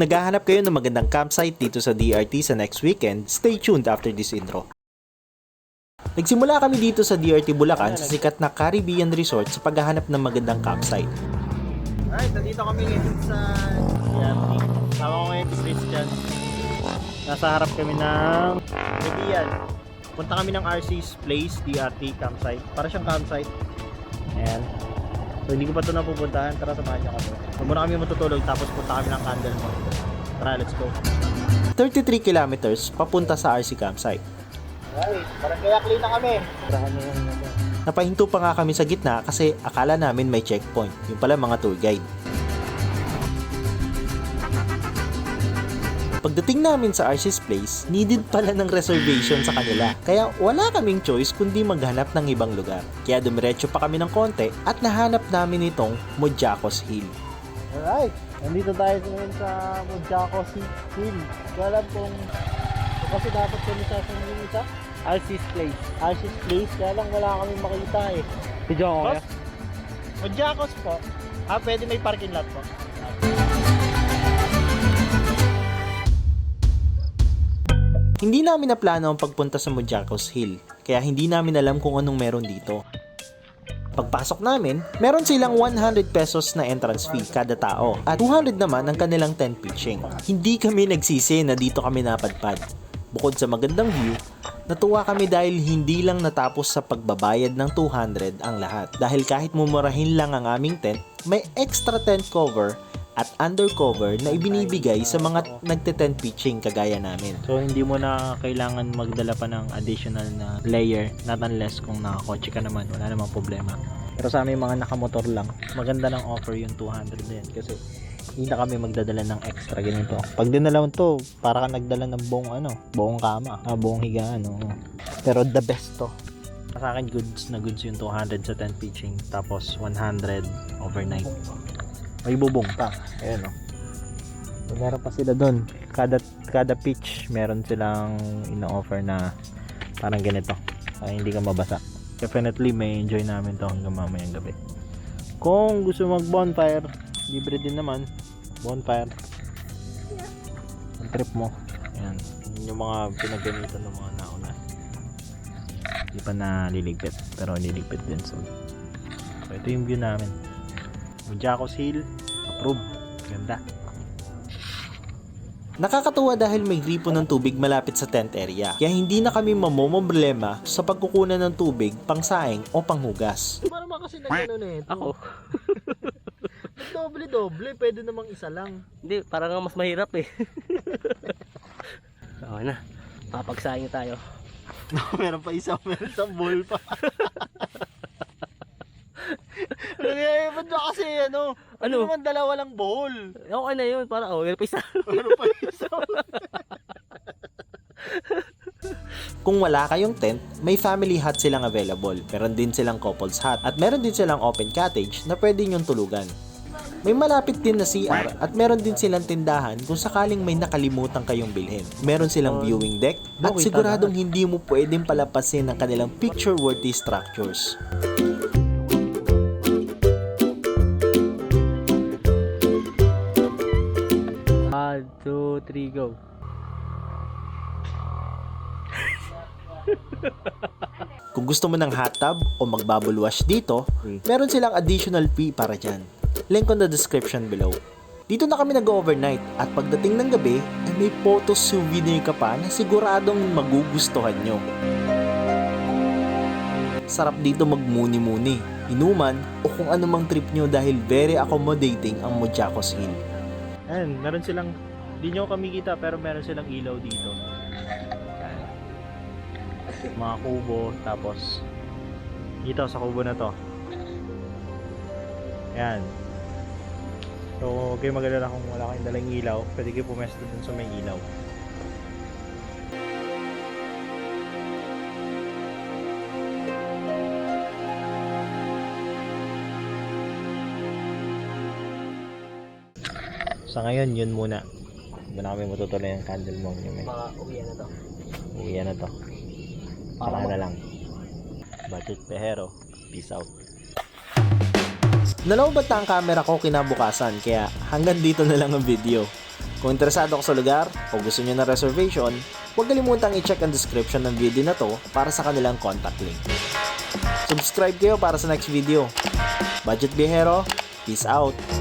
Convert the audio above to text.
Naghahanap kayo ng magandang campsite dito sa DRT sa next weekend, stay tuned after this intro. Nagsimula kami dito sa DRT Bulacan sa sikat na Caribbean Resort sa paghahanap ng magandang campsite. Alright, nandito kami ngayon sa DRT. Sama ko ngayon Christian. Nasa harap kami ng Caribbean. Punta kami ng RC's Place, DRT campsite. Para siyang campsite. Ayan. So hindi ko pa ito napupuntahan. Tara samahan niyo kami. So, muna kami matutulog tapos punta kami ng Candle Mall. Tara, let's go. 33 kilometers papunta sa RC campsite. Alright, parang kaya clean na kami. Ano. Napahinto pa nga kami sa gitna kasi akala namin may checkpoint. Yung pala mga tour guide. Pagdating namin sa RC's Place, needed pala ng reservation sa kanila. Kaya wala kaming choice kundi maghanap ng ibang lugar. Kaya dumiretso pa kami ng konti at nahanap namin itong Mojacos Hill. Alright, nandito tayo ngayon sa Mojaco Hill. Alam kung kasi dapat kami sa yung isa. Alcis Place. Alcis Place, kaya lang wala kami makita eh. Video ako Boss? Mojacos po. Ah, pwede may parking lot po. Hindi namin naplano ang pagpunta sa Mojacos Hill, kaya hindi namin alam kung anong meron dito. Pagpasok namin, meron silang 100 pesos na entrance fee kada tao at 200 naman ang kanilang tent pitching. Hindi kami nagsisi na dito kami napadpad. Bukod sa magandang view, natuwa kami dahil hindi lang natapos sa pagbabayad ng 200 ang lahat. Dahil kahit mumurahin lang ang aming tent, may extra tent cover at undercover na ibinibigay sa mga nagte-tent pitching kagaya namin. So, hindi mo na kailangan magdala pa ng additional na layer. Not unless kung nakakotse ka naman, wala namang problema. Pero sa aming mga nakamotor lang, maganda ng offer yung 200 na yan. Kasi hindi na kami magdadala ng extra ganito. Pag dinala mo to, para ka nagdala ng buong ano, buong kama, ah, buong higaan. oo. Pero the best to. Sa akin, goods na goods yung 200 sa tent pitching. Tapos 100 overnight. May bubong pa. Ayan o. So, meron pa sila doon. Kada, kada pitch, meron silang ino-offer na parang ganito. Para hindi ka mabasa. Definitely, may enjoy namin to hanggang mamayang gabi. Kung gusto mag bonfire, libre din naman. Bonfire. Ang trip mo. Ayan. Yun yung mga pinagganitan ng mga nauna. Hindi pa naliligpit. Pero liligpit din soon. So, ito yung view namin. Mujacos Hill, approve. Ganda. Nakakatuwa dahil may gripo ng tubig malapit sa tent area. Kaya hindi na kami mamomroblema sa pagkukunan ng tubig, pangsaing o panghugas. Para naman kasi nagano na ito. Ako. Doble-doble, pwede namang isa lang. Hindi, parang nga mas mahirap eh. okay na. Papagsahin tayo. meron pa isa, meron isang bowl pa. Eh, ba't ba kasi ano? Ano Ano? naman dalawa lang bowl? Okay na yun. Para, oh, meron pa isa. Meron pa isa. Kung wala kayong tent, may family hut silang available. Meron din silang couples hut at meron din silang open cottage na pwede nyong tulugan. May malapit din na CR at meron din silang tindahan kung sakaling may nakalimutan kayong bilhin. Meron silang viewing deck at siguradong hindi mo pwedeng palapasin ang kanilang picture-worthy structures. 3, go. Kung gusto mo ng hot tub o magbabulwash dito, hmm. meron silang additional fee para dyan. Link on the description below. Dito na kami nag-overnight at pagdating ng gabi ay may photo souvenir ka pa na siguradong magugustuhan nyo. Sarap dito magmuni-muni, inuman o kung anumang trip nyo dahil very accommodating ang Mojakos Hill. Ayan, meron silang di nyo kami kita pero meron silang ilaw dito. Mga kubo, tapos dito sa kubo na to. Ayan. So, kayong mag-alala kung wala kayong dalang ilaw, pwede kayo pumesto dun sa may ilaw. Sa ngayon, yun muna. Hindi na kami matutuloy ng candle monument. Mga uwi na to. Uwi na to. Saka na lang. Budget Pehero. Peace out. Nalobat na ang camera ko kinabukasan kaya hanggang dito na lang ang video. Kung interesado ako sa lugar o gusto nyo ng reservation, huwag kalimutang i-check ang description ng video na to para sa kanilang contact link. Subscribe kayo para sa next video. Budget Bihero, peace out!